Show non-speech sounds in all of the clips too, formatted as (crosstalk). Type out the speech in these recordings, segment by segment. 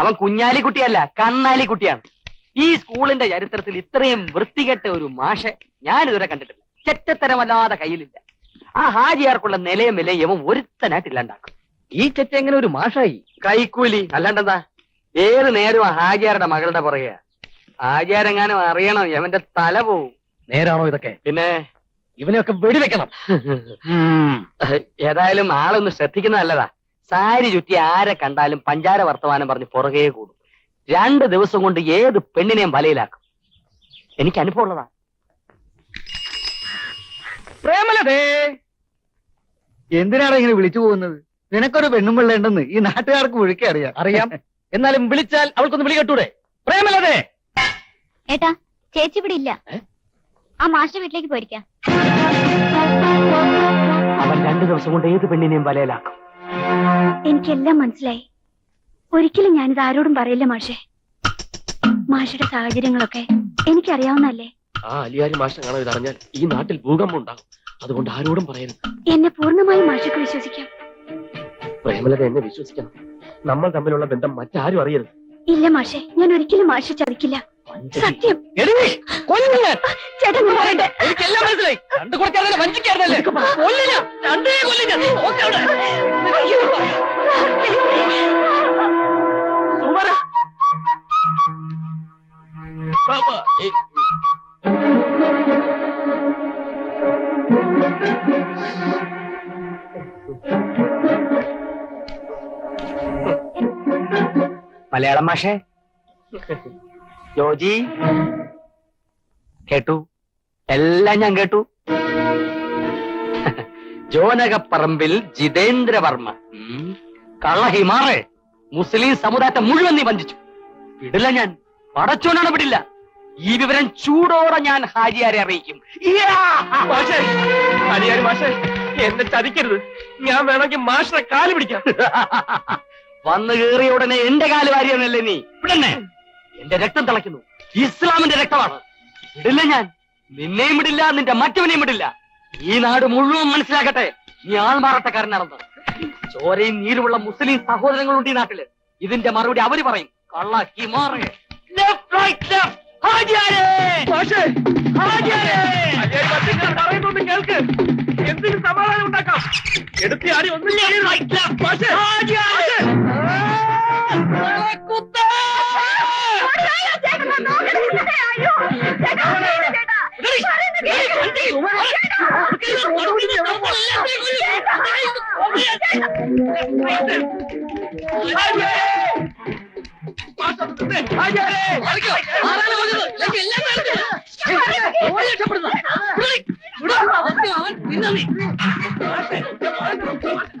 അവൻ കുഞ്ഞാലിക്കുട്ടിയല്ല കണ്ണാലിക്കുട്ടിയാണ് ഈ സ്കൂളിന്റെ ചരിത്രത്തിൽ ഇത്രയും വൃത്തികെട്ട ഒരു മാഷെ ഞാൻ ഇതുവരെ കണ്ടിട്ടില്ല. ചെറ്റത്തരമല്ലാതെ കയ്യിലില്ല. ആ ഹാജിയാർക്കുള്ള നിലയും വിലയും അവൻ ഒരുത്തനായിട്ട് ഇല്ലാണ്ടാക്കും ഈ ചെറ്റ എങ്ങനെ ഒരു മാഷായി? കൈക്കൂലി അല്ലാണ്ടെന്താ? ഏത് നേരം ആ ഹാജിയാരുടെ മകളുടെ പുറകെ. ഹാജിയാരെങ്ങാനും അറിയണം എവന്റെ തല പോവും. നേരാണോ ഇതൊക്കെ? പിന്നെ? ഇവനെയൊക്കെ വെടിവെക്കണം. ഏതായാലും ആളൊന്ന് ശ്രദ്ധിക്കുന്ന നല്ലതാ. സാരി ചുറ്റി ആരെ കണ്ടാലും പഞ്ചാര വർത്തമാനം പറഞ്ഞ് പുറകെ കൂടും. രണ്ട് ദിവസം കൊണ്ട് ഏത് പെണ്ണിനെയും വലയിലാക്കും. എനിക്ക് അനുഭവമുള്ളതാ പ്രേമലതേ! എന്തിനാണ് ഇങ്ങനെ വിളിച്ചു പോകുന്നത്? നിനക്കൊരു പെണ്ണും പിള്ളേണ്ടെന്ന് ഈ നാട്ടുകാർക്ക് ഒഴുക്കെ അറിയാം. അറിയാം. എന്നാലും വിളിച്ചാൽ അവൾക്കൊന്ന് വിളി കേട്ടൂടെ? പ്രേമലതേ! ഏട്ടാ ചേച്ചി ഇവിടെ ഇല്ല. ആ മാസ്റ്റർ വീട്ടിലേക്ക് പോയിരിക്കാം. അവൻ രണ്ടു ദിവസം കൊണ്ട് ഏത് പെണ്ണിനെയും വലയിലാക്കും? എനിക്കെല്ലാം മനസ്സിലായി. ഒരിക്കലും ഞാനിത് ആരോടും പറയില്ല മാഷെ. മാഷയുടെ സാഹചര്യങ്ങളൊക്കെ എനിക്കറിയാവുന്നല്ലേ ആ അലിയാരി മാഷ്ട കാണാൻ ഇതറിഞ്ഞാൽ ഈ നാട്ടിൽ ഭൂകമ്പം ഉണ്ടാകും. അതുകൊണ്ട് ആരോടും പറയരുത്. എന്നെ പൂർണമായും മാഷക്ക് വിശ്വസിക്കാം. പ്രേമലത എന്നെ വിശ്വസിക്കണം. നമ്മൾ തമ്മിലുള്ള ബന്ധം മറ്റാരും അറിയരുത്. ഇല്ല മാഷെ. ഞാൻ ഒരിക്കലും മാഷ ചതിക്കില്ല. സത്യം. ചേട്ടൻ പറയട്ടെ. വഞ്ചിക്കായിരുന്നല്ലേ കൊല്ലില്ല. രണ്ടേ കൊല്ലില്ല. മലയാളം മാഷേ. ജോജി. കേട്ടു. എല്ലാം ഞാൻ കേട്ടു. ജോനകപ്പറമ്പിൽ ജിതേന്ദ്രവർമ്മ. കള്ളഹിമാറെ മുസ്ലിം സമുദായത്തെ മുഴുവൻ നീ വഞ്ചിച്ചു. വിടില്ല ഞാൻ. പടച്ചോനാണ് വിടില്ല. ഈ വിവരം ചൂടോടെ ഞാൻ ഹാജിയാരെ അറിയിക്കും. എന്നെ ചതിക്കരുത്. ഞാൻ വേണമെങ്കിൽ മാഷിനെ കാൽ പിടിക്കാം. (laughs) വന്നു കേറിയ ഉടനെ എന്റെ കാൽ വാരിയെന്നല്ലേ നീ? ഇവിടെ എന്റെ രക്തം തിളയ്ക്കുന്നു. ഇസ്ലാമിന്റെ രക്തമാണ്. വിടില്ല ഞാൻ. നിന്നെയും ഇടില്ല നിന്റെ മറ്റവനെയും ഇടില്ല ഈ നാട് മുഴുവൻ മനസ്സിലാക്കട്ടെ. നീ ആൾമാറട്ടക്കാരനാണെന്ന്. ചോരയും നീരുമുള്ള മുസ്ലിം സഹോദരങ്ങളുണ്ട് ഈ നാട്ടിൽ. ഇതിന്റെ മറുപടി അവർ പറയും. കള്ളാക്കി ഹിമാറേ ലെഫ്റ്റ് റൈറ്റ് ലെഫ്റ്റ് പറയുന്നൊന്ന് കേൾക്ക്. എന്തിന് സമാധാനം ഉണ്ടാക്കാം? എടുത്തി ആരും ഒന്നും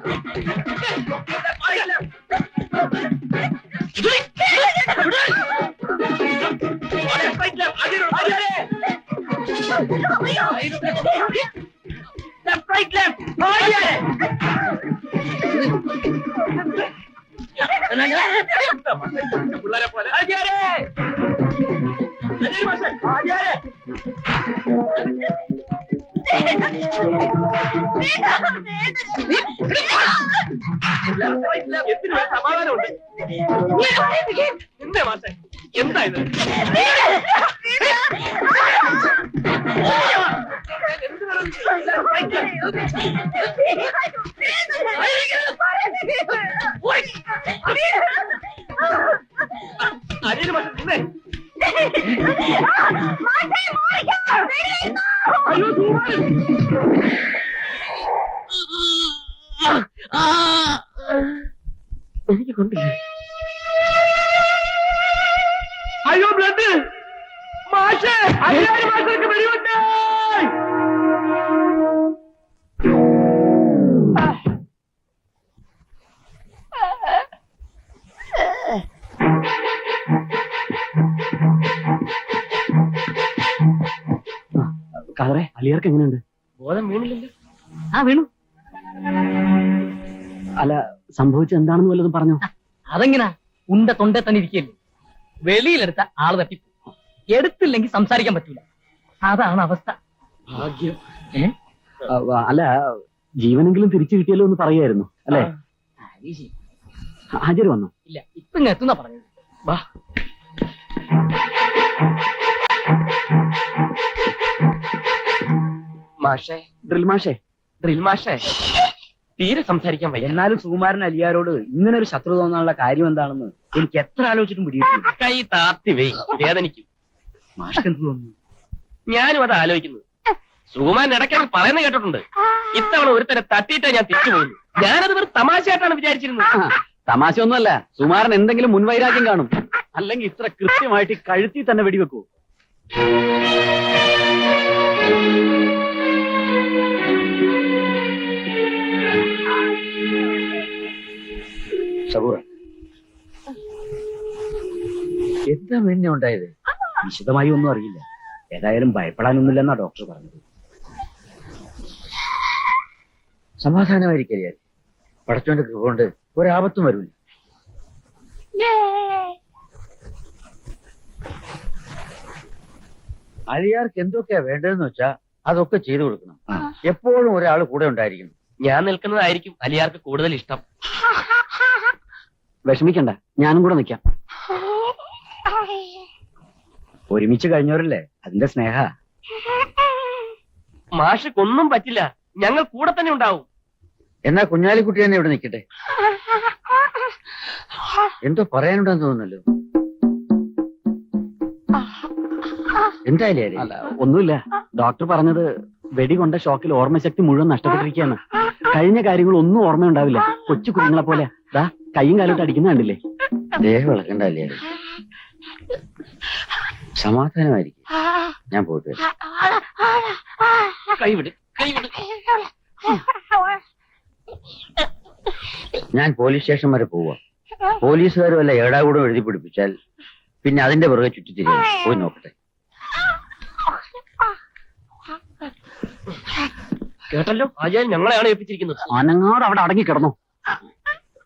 Eu സമാധാനമുണ്ട് എന്തേ മാഷേ എന്താ ഇത് അലിയാരി മാഷേ നിന്നേ അയ്യോ എനിക്ക് അയ്യോ ബ്ലഡ്! മാഷേ അയ്യായിരം മാസത്തേക്ക് വെടിവെട്ട് കളറെ അലിയാർക്ക് എങ്ങനെയുണ്ട്? ബോധം വീണില്ലല്ലോ. ആ വീണു. അല്ല സംഭവിച്ചത് എന്താണെന്ന് വല്ലതും പറഞ്ഞോ? അതെങ്ങനാ? ഉണ്ട തൊണ്ട തന്നെ ഇരിക്കല്ലേ വെളിയിലെടുത്ത ആൾ തട്ടി. എടുത്തില്ലെങ്കിൽ സംസാരിക്കാൻ പറ്റൂല. അതാണ് അവസ്ഥ. ഭാഗ്യം. ഏ? അല്ല ജീവനെങ്കിലും തിരിച്ചു കിട്ടിയല്ലോ എന്ന് പറയായിരുന്നു അല്ലെ? ഹാജർ വന്നു? ഇല്ല ഇപ്പൊ എത്തുന്ന പറഞ്ഞത്. വാ. മാഷേ. ഡ്രിൽ മാഷേ. ഡ്രിൽ മാഷേ. തീരെ സംസാരിക്കാൻ വയ്യ. എന്നാലും സുകുമാരൻ അലിയാരോട് ഇങ്ങനെ ഒരു ശത്രു തോന്നാനുള്ള കാര്യം എന്താണെന്ന് എനിക്ക് എത്ര ആലോചിച്ചിട്ടും പിടിയിട്ടില്ല. കൈ താത്തി വെയ്. വേദനിക്കും. മാഷ്ക്ക് എന്ത് തോന്നുന്നു? ഞാനും അത് ആലോചിക്കുന്നത്. സുകുമാരൻ ഇടയ്ക്കാണ് പറയുന്നത് കേട്ടിട്ടുണ്ട്. ഇത്തവണ ഒരുത്തരെ തട്ടിയിട്ടേ ഞാൻ തിരിച്ചു പോകുന്നു ഞാനത് വെറും തമാശയായിട്ടാണ് വിചാരിച്ചിരുന്നത്. തമാശ ഒന്നുമല്ല സുമാരൻ എന്തെങ്കിലും മുൻവൈരാഗ്യം കാണും. അല്ലെങ്കിൽ ഇത്ര കൃത്യമായിട്ട് ഈ കഴുത്തി തന്നെ വെടിവെക്കൂ ഷബൂറ എന്താ മെന്നെ ഉണ്ടായത്? വിശദമായി ഒന്നും അറിയില്ല. ഏതായാലും ഭയപ്പെടാനൊന്നുമില്ലെന്നാ ഡോക്ടർ പറഞ്ഞത്. സമാധാനമായിരിക്കും പടച്ചോന്റെ കൃപ കൊണ്ട് ഒരാപത്തും വരൂല. അലിയാർക്ക് എന്തൊക്കെയാ വേണ്ടതെന്ന് വെച്ചാ അതൊക്കെ ചെയ്തു കൊടുക്കണം. എപ്പോഴും ഒരാൾ കൂടെ ഉണ്ടായിരിക്കും ഞാൻ നിൽക്കുന്നതായിരിക്കും അലിയാർക്ക് കൂടുതൽ ഇഷ്ടം. വിഷമിക്കണ്ട ഞാനും കൂടെ നിൽക്കാം ഒരുമിച്ച് കഴിഞ്ഞവരല്ലേ? അതിന്റെ സ്നേഹ. മാഷക്കൊന്നും പറ്റില്ല. ഞങ്ങൾ കൂടെ തന്നെ ഉണ്ടാവും. എന്നാ കുഞ്ഞാലിക്കുട്ടി തന്നെ ഇവിടെ നിൽക്കട്ടെ? എന്തോ പറയാനുണ്ടെന്ന് തോന്നുന്നല്ലോ. എന്തായാലും അല്ല ഒന്നുമില്ല. ഡോക്ടർ പറഞ്ഞത് വെടികൊണ്ട ഷോക്കിൽ ഓർമ്മശക്തി മുഴുവൻ നഷ്ടപ്പെട്ടിരിക്കുകയാണ്. കഴിഞ്ഞ കാര്യങ്ങൾ ഒന്നും ഓർമ്മയുണ്ടാവില്ല. കൊച്ചു കുഞ്ഞുങ്ങളെ പോലെ. ദാ. കൈയും കാലോട്ട് അടിക്കുന്ന കണ്ടില്ലേ? ദേഹം ഇളക്കണ്ടല്ലേ സമാധാനമായിരിക്കും. ഞാൻ പോയിട്ട് വരാം. കൈവിട് കൈവിട്. ഞാൻ പോലീസ് സ്റ്റേഷൻ വരെ പോവാം. പോലീസുകാരും അല്ല ഏടാകൂടം എഴുതി പിടിപ്പിച്ചാൽ പിന്നെ അതിന്റെ പുറകെ ചുറ്റിത്തിരിയാണ് പോയി നോക്കട്ടെ. കേട്ടല്ലോ? ആചാര്യൻ ഞങ്ങളെയാണ് ഏൽപ്പിച്ചിരിക്കുന്നത്. അനങ്ങാട് അവിടെ അടങ്ങി കിടന്നു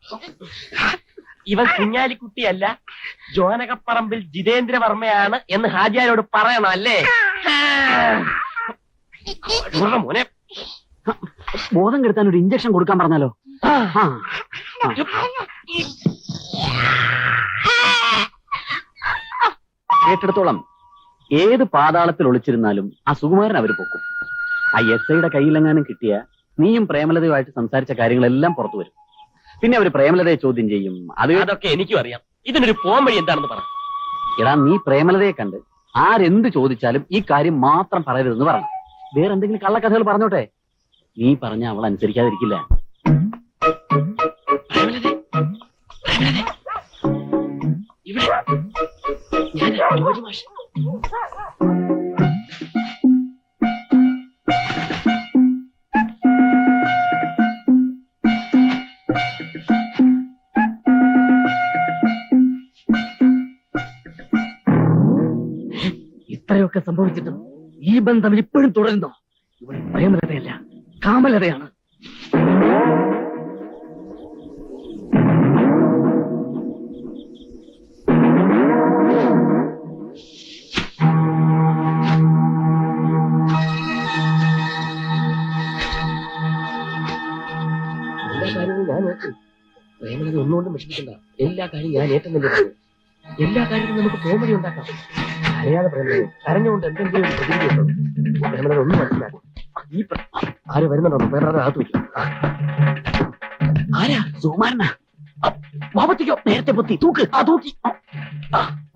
(laughs) ഇവൻ കുഞ്ഞാലിക്കുട്ടിയല്ല ജോനകപ്പറമ്പിൽ ജിതേന്ദ്ര വർമ്മയാണ് എന്ന് ഹാജിയാരോട് പറയണം അല്ലേ? (laughs) മോനെ. ബോധം കെടുത്താൻ ഒരു ഇഞ്ചക്ഷൻ കൊടുക്കാൻ പറഞ്ഞാലോ. കേട്ടിടത്തോളം ഏത് പാതാളത്തിൽ ഒളിച്ചിരുന്നാലും ആ സുകുമാരൻ അവർ പൊക്കും. ആ എസ് ഐയുടെ കയ്യിലെങ്ങാനും കിട്ടിയ നീയും പ്രേമലതയുമായിട്ട് സംസാരിച്ച കാര്യങ്ങളെല്ലാം പുറത്തു വരും. പിന്നെ അവർ പ്രേമലതയെ ചോദ്യം ചെയ്യും. അത് അതൊക്കെ എനിക്കും അറിയാം. ഇതിനൊരു പോം വഴി എന്താണെന്ന് പറ. എടാ നീ പ്രേമലതയെ കണ്ട് ആരെന്ത് ചോദിച്ചാലും ഈ കാര്യം മാത്രം പറയരുതെന്ന് പറഞ്ഞു വേറെ എന്തെങ്കിലും കള്ളക്കഥകൾ പറഞ്ഞോട്ടെ? നീ പറഞ്ഞ അവൾ അനുസരിക്കാതിരിക്കില്ല. ഇവിടെ. ഞാൻ ഇത്രയൊക്കെ സംഭവിച്ചിട്ടും ഈ ബന്ധം ഇപ്പോഴും തുടരുന്നു? ഇവിടെ പ്രേമലതയല്ല കാമലതയാണ്. ഒന്നുകൊണ്ടും വിഷമിക്കണ്ട. എല്ലാ കാര്യവും ഞാൻ ഏറ്റെന്നില്ല എല്ലാ കാര്യത്തിലും നമുക്ക് പോംവഴി ഉണ്ടാക്കാം. അറിയാതെ പ്രേമലത കരഞ്ഞുകൊണ്ട് എന്തെങ്കിലും പ്രതികരിക്കുന്നുണ്ടോ പ്രേമലത ഒന്നും മനസ്സിലാക്കും ഈ ആര് വരുന്നുണ്ടോ? വേറെ അകത്ത് വയ്ക്കും ആരാ? സുകുമാരനാ? വാപത്തിക്കോ നേരത്തെ പൊത്തി തൂക്ക്. ആ തൂക്കി.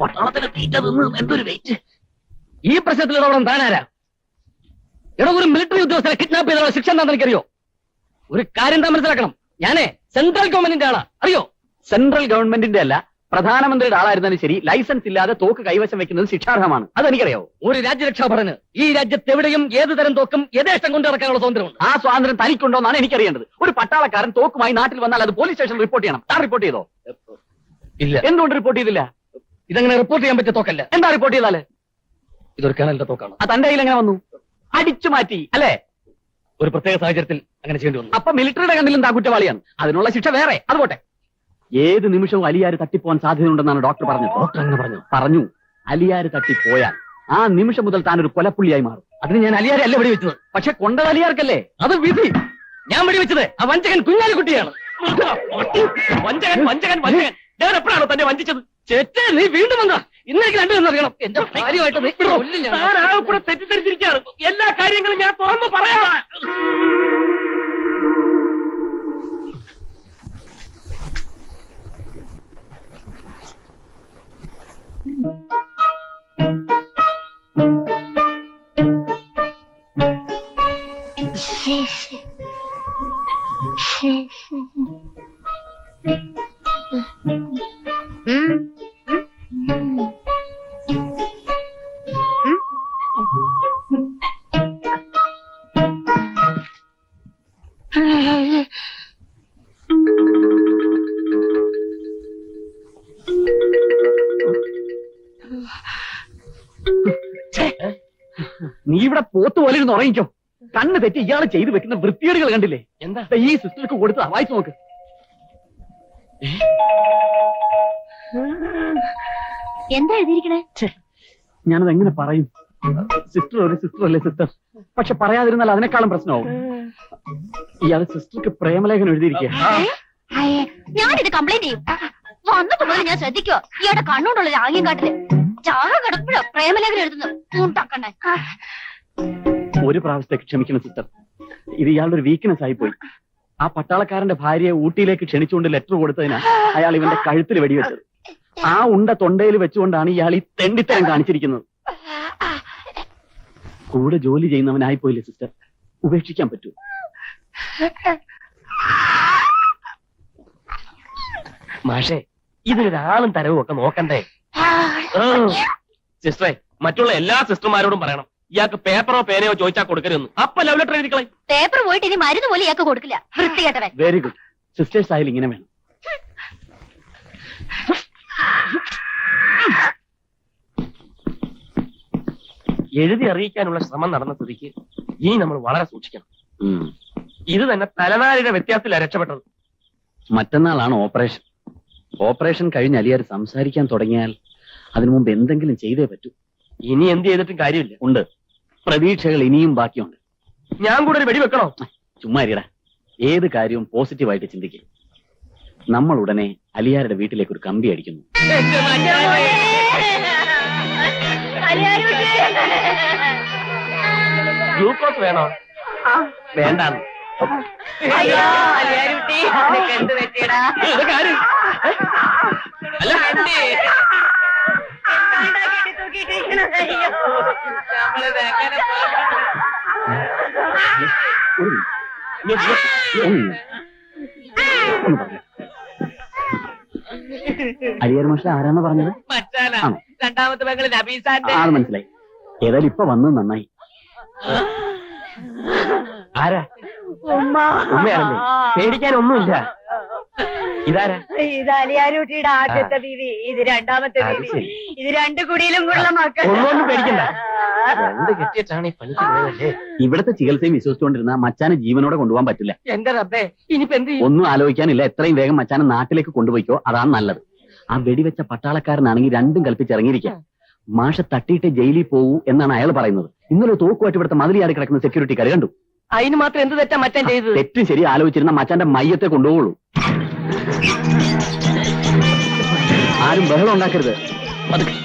പട്ടാളത്തിന് തീറ്റ നിന്ന് എന്തൊരു വെയിറ്റ് ഈ പ്രശ്നത്തിൽ ഇടപെടാൻ താനാരാ? എടോ ഒരു മിലിറ്ററി ഉദ്യോഗസ്ഥരെ കിഡ്നാപ്പ് ചെയ്തുള്ള ശിക്ഷ എന്താണെന്ന് എനിക്കറിയോ? ഒരു കാര്യം താൻ മനസ്സിലാക്കണം. ഞാനേ സെൻട്രൽ ഗവൺമെന്റിന്റെ ആളാ. അറിയോ? സെൻട്രൽ ഗവൺമെന്റിന്റെ അല്ല പ്രധാനമന്ത്രിയുടെ ആളായിരുന്നാലും ശരി ലൈസൻസ് ഇല്ലാതെ തോക്ക് കൈവശം വെക്കുന്നത് ശിക്ഷാർഹമാണ്. അതെനിക്കറിയാവോ? ഒരു രാജ്യരക്ഷാഭടന് ഈ രാജ്യത്ത് എവിടെയും ഏത് തരം തോക്കും യഥേഷ്ടം കൊണ്ടു നടക്കാനുള്ള സ്വാതന്ത്ര്യമുണ്ട്? ആ സ്വാതന്ത്ര്യം തനിക്കുണ്ടോന്നാണ് എനിക്കറിയേണ്ടത്. ഒരു പട്ടാളക്കാരൻ തോക്കുമായി നാട്ടിൽ വന്നാൽ അത് പോലീസ് സ്റ്റേഷനിൽ റിപ്പോർട്ട് ചെയ്യണം. താൻ റിപ്പോർട്ട് ചെയ്തോ? ഇല്ല. എന്തുകൊണ്ട് റിപ്പോർട്ട് ചെയ്തില്ല? ഇതങ്ങനെ റിപ്പോർട്ട് ചെയ്യാൻ പറ്റിയ തോക്കല്ല. എന്താ റിപ്പോർട്ട് ചെയ്താൽ? ഇതൊരു കിണലിന്റെ തോക്കാണ്. ആ തന്റെ കയ്യിൽ എങ്ങനെ വന്നു? അടിച്ചു മാറ്റി അല്ലേ? ഒരു പ്രത്യേക സാഹചര്യത്തിൽ അങ്ങനെ ചെയ്യേണ്ടി വന്നു. അപ്പൊ മിലിറ്ററിയുടെ കണ്ണിലും താ കുറ്റവാളിയാണ്? അതിനുള്ള ശിക്ഷ വേറെ. അത് പോട്ടെ. ഏത് നിമിഷവും അലിയാർ തട്ടിപ്പോവാൻ സാധ്യതയുണ്ടെന്നാണ് ഡോക്ടർ പറഞ്ഞത്. ഡോക്ടർ അങ്ങനെ പറഞ്ഞു. പറഞ്ഞു അലിയാർ തട്ടിപ്പോയാൽ ആ നിമിഷം മുതൽ താൻ ഒരു കൊലപ്പുള്ളിയായി മാറും. അതിന് ഞാൻ അലിയാരെ അല്ല വെടിവെച്ചത്. പക്ഷെ കൊണ്ടത് അലിയാർക്കല്ലേ? അത് വിധി. ഞാൻ വെടിവെച്ചത് ആ വഞ്ചകൻ കുഞ്ഞാലിക്കുട്ടിയാണ് വഞ്ചകൻ വഞ്ചകൻ വഞ്ചകൻ. ഞാൻ എപ്പോഴാണോ തന്നെ വഞ്ചിച്ചത്? ചേട്ടൻ നീ വീണ്ടും വന്നാ ഇന്നേക്ക് രണ്ടും അറിയണം. എന്റെ കാര്യമായിട്ട് നീ കൊല്ലില്ല. താൻ ആകെ കൂടെ തെറ്റിദ്ധരിച്ചിരിക്കുകയാണ്. എല്ലാ കാര്യങ്ങളും ഞാൻ തുറന്നു പറയാം. ഇവിടെ പോത്ത് പോലെ ഇരുന്ന് ഉറങ്ങിക്കോ. കണ്ണ് തെറ്റി ഇയാൾ ചെയ്തു വെക്കുന്ന വൃത്തികേടുകൾ കണ്ടില്ലേ? എന്താ? ഈ സിസ്റ്റർക്ക് കൊടുത്തതാ വായിച്ചു നോക്ക്. എന്താ എഴുതിയിരിക്കണേ? ഞാനത് എങ്ങനെ പറയും? സിസ്റ്റർ ഒരു സിസ്റ്റർ? അല്ലേ സിസ്റ്റർ പക്ഷെ പറയാതിരുന്നാൽ അതിനേക്കാളും പ്രശ്നമാവും. ഇയാൾ സിസ്റ്റർക്ക് പ്രേമലേഖനം എഴുതിയിരിക്കുക ഞാനിത് കംപ്ലൈന്റ് ചെയ്യും. വന്നപ്പോ മുതൽ ഞാൻ ശ്രദ്ധിക്കോ ഇയാളുടെ കണ്ണുകൊണ്ടുള്ള രാഗ്യം കാട്ടിൽ ചാക കിടപ്പഴോ പ്രേമലേഖനം എഴുതുന്നു കൂട്ടാക്കണ്ണേ ഒരു പ്രാവശ്യത്തേക്ക് ക്ഷമിക്കണം സിസ്റ്റർ ഇത് ഇയാളുടെ ഒരു വീക്ക്നെസ് ആയിപ്പോയി. ആ പട്ടാളക്കാരന്റെ ഭാര്യയെ ഊട്ടിയിലേക്ക് ക്ഷണിച്ചുകൊണ്ട് ലെറ്റർ കൊടുത്തതിനാ അയാൾ ഇവന്റെ കഴുത്തിൽ വെടിവെച്ചത് ആ ഉണ്ട തൊണ്ടയിൽ വെച്ചുകൊണ്ടാണ് ഇയാൾ ഈ തെണ്ടിത്തരം കാണിച്ചിരിക്കുന്നത്. കൂടെ ജോലി ചെയ്യുന്നവനായിപ്പോയില്ലേ സിസ്റ്റർ ഉപേക്ഷിക്കാൻ പറ്റൂ. മാഷേ ഇതിനൊരാളും തരവും ഒക്കെ നോക്കണ്ടേ? സിസ്റ്ററെ മറ്റുള്ള എല്ലാ സിസ്റ്റർമാരോടും പറയണം. ഇയാൾക്ക് പേപ്പറോ പേനയോ ചോദിച്ചാൽ കൊടുക്കരുതെന്ന്. അപ്പൊ ലവ് ലെറ്റർ എഴുതിക്കളെ. പേപ്പർ പോയിട്ട് ഇനി മരുന്ന് പോലും ഇയാൾക്ക് കൊടുക്കില്ല. വൃത്തികെട്ടവൻ. വെരി ഗുഡ് സിസ്റ്റേഴ്സ് ആയാലും ഇങ്ങനെ വേണം. എഴുതി അറിയിക്കാനുള്ള ശ്രമം നടന്ന സ്ഥിതിക്ക് ഇനി നമ്മൾ വളരെ സൂക്ഷിക്കണം. ഇത് തന്നെ തലനാരിയുടെ വ്യത്യാസത്തിലാണ് രക്ഷപ്പെട്ടത്. മറ്റന്നാളാണ് ഓപ്പറേഷൻ. ഓപ്പറേഷൻ കഴിഞ്ഞ് അലിയാർ സംസാരിക്കാൻ തുടങ്ങിയാൽ അതിനു മുമ്പ് എന്തെങ്കിലും ചെയ്തേ പറ്റൂ. ഇനി എന്ത് ചെയ്തിട്ടും കാര്യമില്ല. ഉണ്ട്. പ്രതീക്ഷകൾ ഇനിയും ബാക്കിയുണ്ട്. ഞാൻ കൂടെ ഒരു വെടി വെക്കണോ? ചുമ്മാ ഇരിടാ ഏത് കാര്യവും പോസിറ്റീവായിട്ട് ചിന്തിക്കും. നമ്മൾ ഉടനെ അലിയാരുടെ വീട്ടിലേക്ക് ഒരു കമ്പി അടിക്കുന്നു. ഗ്ലൂക്കോസ് വേണോ? വേണ്ട ഇത് കാര്യം. അല്ല അലിയാർ മാഷ ആരാന്ന് പറഞ്ഞത്? രണ്ടാമത്തെ പെങ്ങൾ ആ, അത് മനസ്സിലായി. ഏതായാലും ഇപ്പൊ വന്നത് നന്നായി. ആരാ? ഉമ്മയാണല്ലേ? പേടിക്കാനൊന്നുമില്ല. ഇതാരാ? ഇത് അലിയാരൂട്ടിയുടെ ആദ്യത്തെ ബീവി ഇത് രണ്ടാമത്തെ അത് ബീവി. ശരി. ഇത് രണ്ടു കുടിയിലും കൂടെ മക്കൾ. ഒന്നൊന്നും പേടിക്കണ്ട. രണ്ട് കെട്ടിയിട്ടാണ് ഈ പണിക്ക് പോയതല്ലേ? ഇവിടുത്തെ ചികിത്സയും വിശ്വസിച്ചുകൊണ്ടിരുന്ന മച്ചാനെ ജീവനോടെ കൊണ്ടുപോകാൻ പറ്റില്ല. എന്റെ റബ്ബേ ഇനിയിപ്പോ എന്ത് ചെയ്യും? ഒന്നും ആലോചിക്കാനില്ല. എത്രയും വേഗം മച്ചാനെ നാട്ടിലേക്ക് കൊണ്ടുപോയിക്കോ. അതാണ് നല്ലത്. ആ വെടിവെച്ച പട്ടാളക്കാരനാണെങ്കിൽ രണ്ടും കൽപ്പിച്ചിറങ്ങിയിരിക്കാം. മാഷ തട്ടിയിട്ട് ജയിലിൽ പോകൂ എന്നാണ് അയാൾ പറയുന്നത്. ഇന്നലെ തോക്കുമായിട്ട് ഇവിടുത്തെ മതിലിയാടി കിടക്കുന്ന സെക്യൂരിറ്റിക്കാർ കണ്ടു. അതിന് മാത്രം എന്ത് തെറ്റാ മറ്റേ ചെയ്തത്? തെറ്റും ശരി. ആലോചിച്ചിരുന്ന മച്ചാന്റെ മയ്യത്തെ കൊണ്ടുപോകുള്ളൂ ആരും ബഹളം ഉണ്ടാക്കരുത്. പതുക്കെ.